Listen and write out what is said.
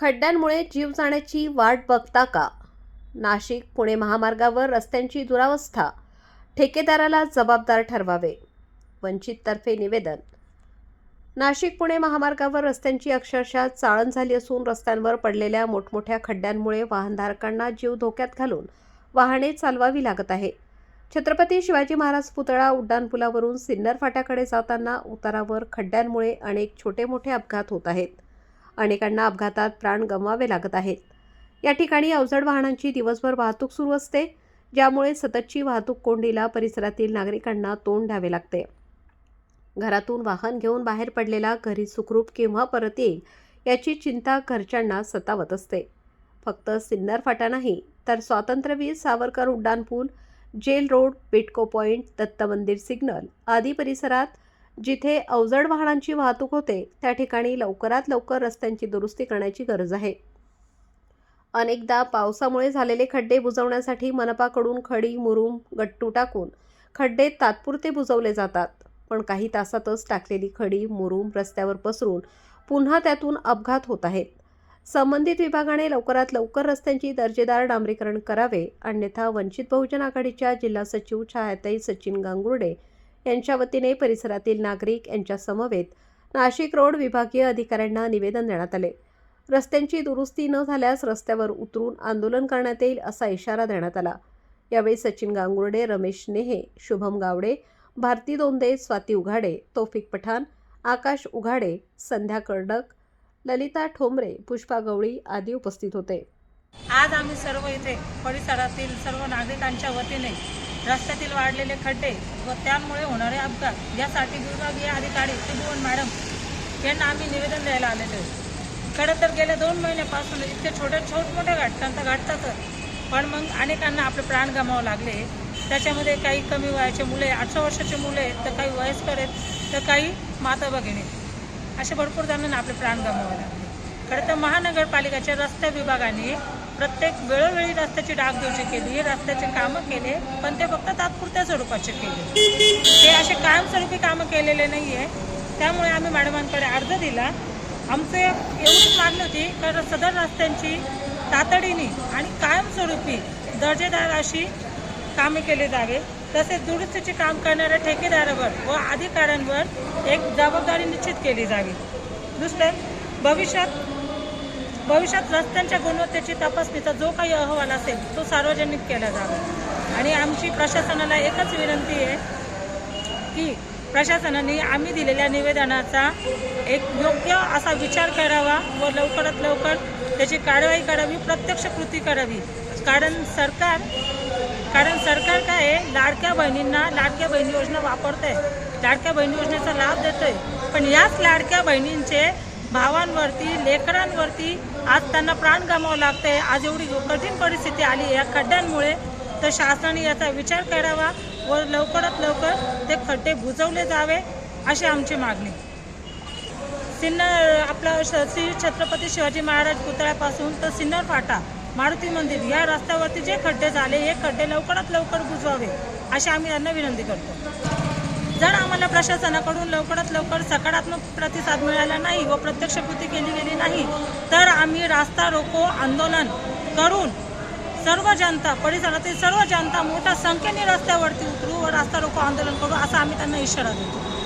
खड्ड्यांमुळे जीव जाण्याची वाट बघता का? नाशिक पुणे महामार्गावर रस्त्यांची दुरावस्था. ठेकेदाराला जबाबदार ठरवावे. वंचिततर्फे निवेदन. नाशिक पुणे महामार्गावर रस्त्यांची अक्षरशः चाळण झाली असून रस्त्यांवर पडलेल्या मोठमोठ्या खड्ड्यांमुळे वाहनधारकांना जीव धोक्यात घालून वाहने चालवावी लागत आहे. छत्रपती शिवाजी महाराज पुतळा उड्डाणपुलावरून सिन्नर फाट्याकडे जाताना उतारावर खड्ड्यांमुळे अनेक छोटे मोठे अपघात होत आहेत. अनेकांना अपघातात प्राण गमवावे लागत आहेत. या ठिकाणी अवजड वाहनांची दिवसभर वाहतूक सुरू असते ज्यामुळे सततची वाहतूक कोंडीला परिसरातील नागरिकांना तोंड द्यावे लागते. घरातून वाहन घेऊन बाहेर पडलेला घरी सुखरूप केव्हा परत येईल याची चिंता घरच्यांना सतावत असते. फक्त सिन्नर फाटा नाही तर स्वातंत्र्यवीर सावरकर उड्डाणपूल jail road Bitco point Datta Mandir signal आदी परिसरात जिथे अवजड वाहनांची वाहतूक होते त्या ठिकाणी लवकरात लवकर रस्त्यांची दुरुस्ती करण्याची गरज आहे. अनेकदा पावसामुळे झालेले खड्डे बुजवण्यासाठी मनपाकडून खडी मुरुम गट्टू टाकून खड्डे तात्पुरते बुजवले जातात. पण काही तासातच टाकलेली खडी मुरुम रस्त्यावर पसरून पुन्हा त्यातून अपघात होत आहेत. संबंधित विभागाने लवकरात लवकर रस्त्यांची दर्जेदार डांबरीकरण करावे अन्यथा वंचित बहुजन आघाडीच्या जिल्हा सचिव छायाताई सचिन गांगुर्डे यांच्या वतीने परिसरातील नागरिक यांच्या समवेत नाशिक रोड विभागीय अधिकाऱ्यांना निवेदन देण्यात आले. रस्त्यांची दुरुस्ती न झाल्यास रस्त्यावर उतरून आंदोलन करण्यात येईल असा इशारा देण्यात आला. यावेळी सचिन गांगुर्डे रमेश नेहे शुभम गावडे भारती दोंदे स्वाती उघाडे तौफिक पठाण आकाश उघाडे संध्या कर्डक ललिता ठोंबरे पुष्पा गवळी आदी उपस्थित होते. आज आम्ही सर्व इथे परिसरातील सर्व नागरिकांच्या वतीने रस्त्यातील वाढलेले खड्डे व त्यामुळे होणारे अपघात यासाठी विभागीय अधिकारी त्रिभुवन मॅडम यांना आम्ही निवेदन द्यायला आलेलो आहे. खरं तर गेल्या दोन महिन्यापासून इतके छोटे छोट मोठ्या घटकांचा तर घडतातच पण मग अनेकांना आपले प्राण गमावं लागले त्याच्यामध्ये काही कमी वयाचे मुले अठरा वर्षाचे मुले आहेत तर काही वयस्कर आहेत तर काही माता भगिनी असे भरपूर जणांना आपले प्राण गमावे लागले. खरं तर महानगरपालिकेच्या रस्ते विभागाने प्रत्येक वेळोवेळी रस्त्याची डागडुजी केली रस्त्याचे कामं केले पण ते फक्त तात्पुरत्या स्वरूपाचे केले. ते असे कायमस्वरूपी कामं केलेले नाही आहे त्यामुळे आम्ही मॅडमांकडे अर्ज दिला. आमचं एवढीच मागणी होती कारण सदर रस्त्यांची तातडीने आणि कायमस्वरूपी दर्जेदार अशी कामे केली जावे. तसेच दुरुस्तीचे काम करणाऱ्या ठेकेदारावर व अधिकाऱ्यांवर एक जबाबदारी निश्चित केली जावी. दुसरं भविष्यात भविष्यात रस्त्यांच्या गुणवत्तेची तपासणीचा जो काही अहवाल असेल तो सार्वजनिक केला जावा. आणि आमची प्रशासनाला एकच विनंती आहे की प्रशासनाने आम्ही दिलेल्या निवेदनाचा एक योग्य असा विचार करावा व लवकरात लवकर त्याची कारवाई करावी प्रत्यक्ष कृती करावी. कारण सरकार कारण सरकार काय आहे? लाडक्या बहिणींना लाडक्या बहिणी योजना वापरते लाडक्या बहिणी योजनेचा लाभ देतोय. पण याच लाडक्या बहिणींचे भावांवरती लेकरांवरती आज त्यांना प्राण गमावं लागतंय. आज एवढी कठीण परिस्थिती आली या खड्ड्यांमुळे तर शासनाने याचा विचार करावा व लवकरात लवकर ते खड्डे बुजवले जावे अशी आमची मागणी. सिन्नर आपला श- श्री छत्रपती शिवाजी महाराज पुतळ्यापासून तर सिन्नर फाटा मारुती मंदिर या रस्त्यावरती जे खड्डे झाले हे खड्डे लवकरात लवकर बुजवावे अशी आम्ही त्यांना विनंती करतो. जर आम्हाला प्रशासनाकडून लवकरात लवकर सकारात्मक प्रतिसाद मिळाला नाही व प्रत्यक्ष कृती केली गेली नाही तर आम्ही रास्ता रोको आंदोलन करून सर्व जनता परिसरातील सर्व जनता मोठ्या संख्येने रस्त्यावरती उतरू व रास्ता रोको आंदोलन करू असा आम्ही त्यांना इशारा देतो.